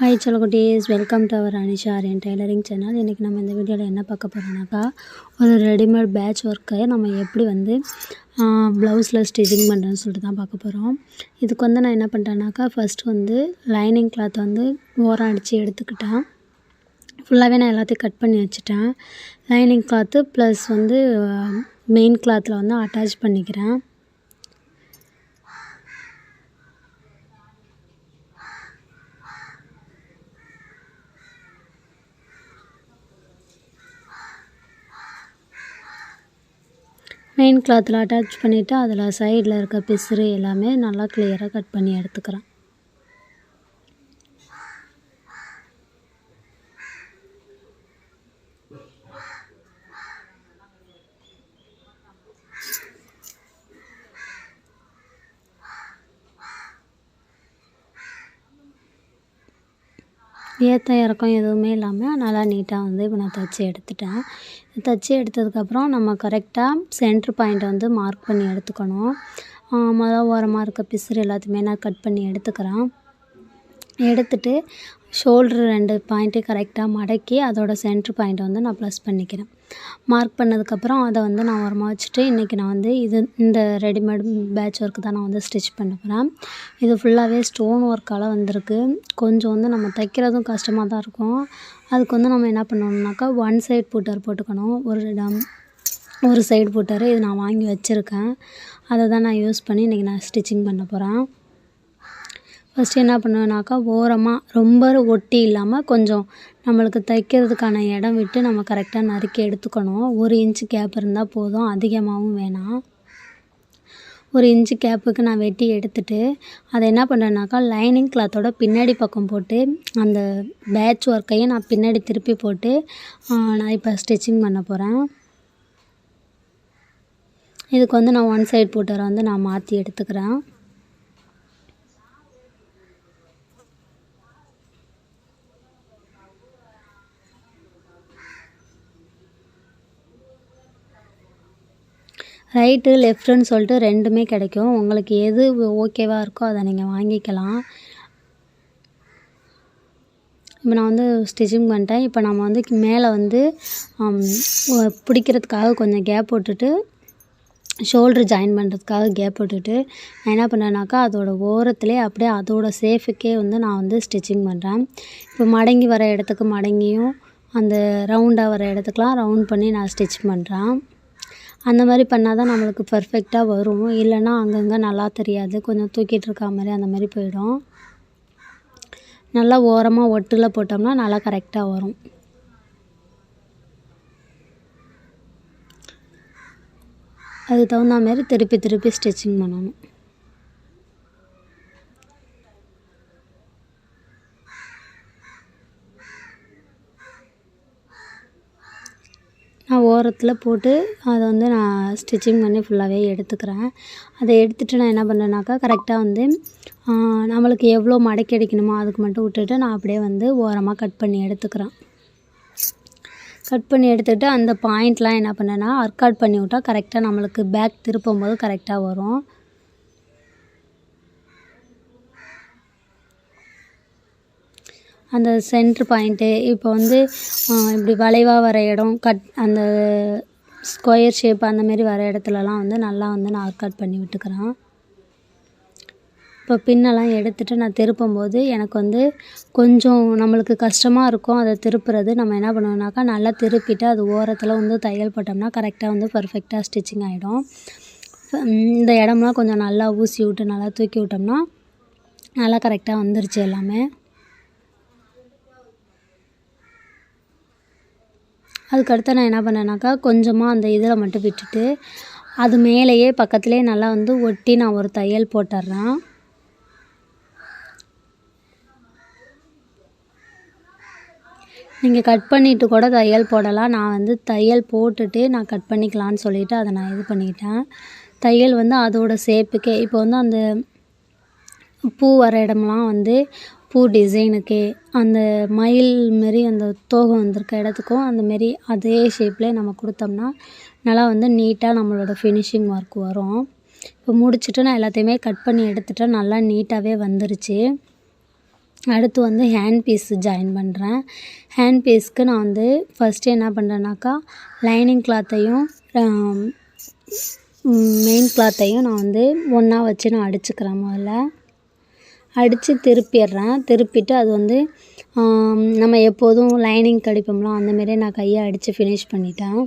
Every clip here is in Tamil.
ஹாய் குட்டீஸ் welcome to our Anisha Aryan tailoring channel இன்றைக்கி நம்ம இந்த வீடியோவில் என்ன பார்க்க போகிறோம்னாக்கா ஒரு ரெடிமேட் பேட்ச் ஒர்க்கை நம்ம எப்படி வந்து ப்ளவுஸில் ஸ்டிச்சிங் பண்ணுறேன்னு சொல்லிட்டு தான் பார்க்க போகிறோம் இதுக்கு வந்து நான் என்ன பண்ணுறேன்னாக்கா ஃபஸ்ட்டு வந்து லைனிங் கிளாத் வந்து ஓரம் அடித்து எடுத்துக்கிட்டேன். ஃபுல்லாகவே நான் எல்லாத்தையும் கட் பண்ணி வச்சுட்டேன். லைனிங் கிளாத்து ப்ளஸ் வந்து மெயின் கிளாத்தில் வந்து அட்டாச் பண்ணிக்கிறேன். மெயின் கிளாத்தில் அட்டாச் பண்ணிவிட்டு அதில் சைடில் இருக்க பிசுறு எல்லாமே நல்லா கிளியராக கட் பண்ணி எடுத்துக்கிறேன். ஏற்ற இறக்கம் எதுவுமே இல்லாமல் நல்லா நீட்டாக வந்து இப்போ நான் தைச்சி எடுத்துட்டேன். தைச்சி எடுத்ததுக்கப்புறம் நம்ம கரெக்டாக சென்ட்ரு பாயிண்ட்டை வந்து மார்க் பண்ணி எடுத்துக்கணும். மொதல் ஓரமாக இருக்க பிசுறு எல்லாத்தையுமே நான் கட் பண்ணி எடுத்துக்கிறேன். எடுத்துட்டு ஷோல்ட்ரு ரெண்டு பாயிண்ட்டு கரெக்டாக மடக்கி அதோட சென்ட்ரு பாயிண்ட்டை வந்து நான் ப்ளஸ் பண்ணிக்கிறேன். மார்க் பண்ணதுக்கப்புறம் அதை வந்து நான் ஓரமாக வச்சுட்டு இன்றைக்கி நான் வந்து இது இந்த ரெடிமேட் பேட்ச் ஒர்க்கு தான் நான் வந்து ஸ்டிச் பண்ண போகிறேன் இது ஃபுல்லாகவே ஸ்டோன் ஒர்க்கால் வந்திருக்கு. கொஞ்சம் வந்து நம்ம தைக்கிறதும் கஷ்டமாக தான் இருக்கும். அதுக்கு வந்து நம்ம என்ன பண்ணணும்னாக்கா ஒன் சைட் பூட்டர் போட்டுக்கணும். ஒரு டம் ஒரு சைடு பூட்டர். இது நான் வாங்கி வச்சுருக்கேன். அதை தான் நான் யூஸ் பண்ணி இன்றைக்கி நான் ஸ்டிச்சிங் பண்ண போகிறேன் ஃபஸ்ட்டு என்ன பண்ணுவேனாக்கா ஓரமாக ரொம்ப ஒட்டி இல்லாமல் கொஞ்சம் நம்மளுக்கு தைக்கிறதுக்கான இடம் விட்டு நம்ம கரெக்டாக நறுக்கி எடுத்துக்கணும். ஒரு இன்ச்சு கேப் இருந்தால் போதும். அதிகமாகவும் வேணாம். ஒரு இன்ச்சு கேப்புக்கு நான் வெட்டி எடுத்துட்டு அதை என்ன பண்ணுறேன்னாக்கா லைனிங் கிளாத்தோட பின்னாடி பக்கம் போட்டு அந்த பேட்ச் ஒர்க்கையும் நான் பின்னாடி திருப்பி போட்டு நான் இப்போ ஸ்டிச்சிங் பண்ண போகிறேன் இதுக்கு வந்து நான் ஒன் சைட் போட்டரை வந்து நான் மாற்றி எடுத்துக்கிறேன். ரைட்டு லெஃப்ட்டுன்னு சொல்லிட்டு ரெண்டுமே கிடைக்கும். உங்களுக்கு எது ஓகேவாக இருக்கோ அதை நீங்கள் வாங்கிக்கலாம். இப்போ நான் வந்து ஸ்டிச்சிங் பண்ணிட்டேன். இப்போ நம்ம வந்து மேலே வந்து பிடிக்கிறதுக்காக கொஞ்சம் கேப் விட்டுட்டு ஷோல்ட்ரு ஜாயின் பண்ணுறதுக்காக கேப் போட்டுட்டு நான் என்ன பண்ணேன்னாக்கா அதோட ஓரத்துலேயே அப்படியே அதோட சேஃபுக்கே வந்து நான் வந்து ஸ்டிச்சிங் பண்ணுறேன் இப்போ மடங்கி வர இடத்துக்கு மடங்கியும் அந்த ரவுண்டாக வர இடத்துக்குலாம் ரவுண்ட் பண்ணி நான் ஸ்டிச் பண்ணுறேன் அந்த மாதிரி பண்ணால் தான் நம்மளுக்கு பர்ஃபெக்டாக வரும். இல்லைன்னா அங்கங்கே நல்லா தெரியாது. கொஞ்சம் தூக்கிட்டு இருக்கா மாதிரி அந்த மாதிரி போயிடும். நல்லா ஓரமாக ஒட்டில் போட்டோம்னா நல்லா கரெக்டாக வரும். அதுக்கு தகுந்த மாதிரி திருப்பி திருப்பி ஸ்டிச்சிங் பண்ணணும். நான் ஓரத்தில் போட்டு அதை வந்து நான் ஸ்டிச்சிங் பண்ணி ஃபுல்லாகவே எடுத்துக்கிறேன். அதை எடுத்துகிட்டு நான் என்ன பண்ணேன்னாக்கா கரெக்டாக வந்து நம்மளுக்கு எவ்வளோ மடக்கி அடிக்கணுமோ அதுக்கு மட்டும் விட்டுட்டு நான் அப்படியே வந்து ஓரமாக கட் பண்ணி எடுத்துக்கிறேன். கட் பண்ணி எடுத்துகிட்டு அந்த பாயிண்ட்லாம் என்ன பண்ணேன்னா அவுட் பண்ணி விட்டால் கரெக்டாக நம்மளுக்கு பேக் திருப்பும் போது கரெக்டாக வரும். அந்த சென்ட்ரு பாயிண்ட்டு இப்போ வந்து இப்படி வளைவாக வர இடம் கட் அந்த ஸ்கொயர் ஷேப் அந்த மாரி வர இடத்துலலாம் வந்து நல்லா வந்து நான் ஒர்க் அவுட் பண்ணி விட்டுக்கிறேன். இப்போ பின்னெல்லாம் எடுத்துகிட்டு நான் திருப்பும்போது எனக்கு வந்து கொஞ்சம் நம்மளுக்கு கஷ்டமாக இருக்கும் அதை திருப்புறது. நம்ம என்ன பண்ணுவோம்னாக்கா நல்லா திருப்பிட்டு அது ஓரத்தில் வந்து தையல் போட்டோம்னா கரெக்டாக வந்து பர்ஃபெக்டாக ஸ்டிச்சிங் ஆகிடும் இந்த இடம்லாம் கொஞ்சம் நல்லா ஊசி விட்டு நல்லா தூக்கி விட்டோம்னா நல்லா கரெக்டாக வந்துருச்சு எல்லாமே. அதுக்கடுத்து நான் என்ன பண்ணேனாக்கா கொஞ்சமாக அந்த இதில் மட்டும் விட்டுட்டு அது மேலேயே பக்கத்துலேயே நல்லா வந்து ஒட்டி நான் ஒரு தையல் போட்டுடுறேன் நீங்கள் கட் பண்ணிவிட்டு கூட தையல் போடலாம். நான் வந்து தையல் போட்டுட்டு நான் கட் பண்ணிக்கலான்னு சொல்லிவிட்டு அதை நான் இது பண்ணிக்கிட்டேன். தையல் வந்து அதோட ஷேப்புக்கே இப்போ வந்து அந்த பூ வர இடம்லாம் வந்து பூ டிசைனுக்கு அந்த மயில் மாரி அந்த தோகை வந்திருக்க இடத்துக்கும் அந்த மாரி அதே ஷேப்லேயே நம்ம கொடுத்தோம்னா நல்லா வந்து நீட்டாக நம்மளோட ஃபினிஷிங் ஒர்க் வரும். இப்போ முடிச்சுட்டு நான் எல்லாத்தையுமே கட் பண்ணி எடுத்துட்டேன் நல்லா நீட்டாகவே வந்துருச்சு. அடுத்து வந்து ஹேண்ட் பீஸு ஜாயின் பண்ணுறேன் ஹேண்ட் பீஸ்க்கு நான் வந்து ஃபஸ்ட்டு என்ன பண்ணுறேன்னாக்கா லைனிங் கிளாத்தையும் மெயின் கிளாத்தையும் நான் வந்து ஒன்றா வச்சு நான் அடிச்சுக்கிறேன் முதல்ல. அடித்து திருப்பிடுறேன். திருப்பிட்டு அது வந்து நம்ம எப்போதும் லைனிங் கடிப்போம்ல அந்தமாரி நான் கையை அடித்து ஃபினிஷ் பண்ணிட்டேன்.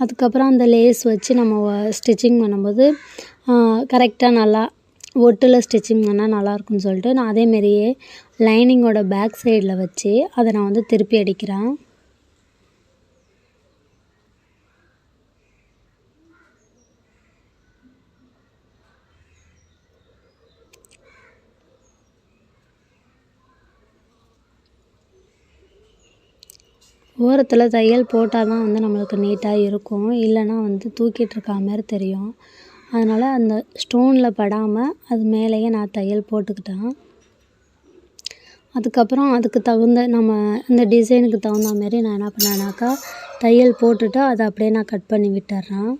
அதுக்கப்புறம் அந்த லேஸ் வச்சு நம்ம ஸ்டிச்சிங் பண்ணும்போது கரெக்டாக நல்லா ஒட்டில் ஸ்டிச்சிங் பண்ணால் நல்லாயிருக்குன்னு சொல்லிட்டு நான் அதேமாரியே லைனிங்கோட பேக் சைடில் வச்சு அதை நான் வந்து திருப்பி அடிக்கிறேன். ஓரத்தில் தையல் போட்டால் தான் வந்து நம்மளுக்கு நீட்டாக இருக்கும். இல்லைன்னா வந்து தூக்கிட்டு இருக்கா மாதிரி தெரியும். அதனால் அந்த ஸ்டோனில் படாமல் அது மேலேயே நான் தையல் போட்டுக்கிட்டேன். அதுக்கப்புறம் அதுக்கு தகுந்த நம்ம இந்த டிசைனுக்கு தகுந்த மாரி நான் என்ன பண்ணேன்னாக்கா தையல் போட்டுட்டு அதை அப்படியே நான் கட் பண்ணி விட்டுறேன்.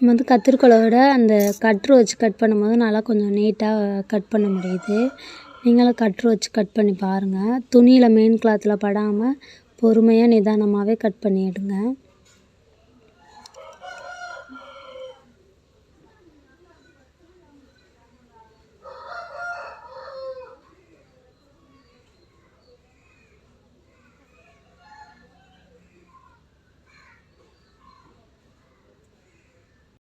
நம்ம வந்து கத்திரிக்கோலை விட அந்த கட்ரு வச்சு கட் பண்ணும்போது நல்லா கொஞ்சம் நீட்டாக கட் பண்ண முடியுது. நீங்களும் கட்ரு வச்சு கட் பண்ணி பாருங்கள் துணியில் மெயின் கிளாத்தில் படாமல் பொறுமையாக நிதானமாகவே கட் பண்ணி எடுங்க.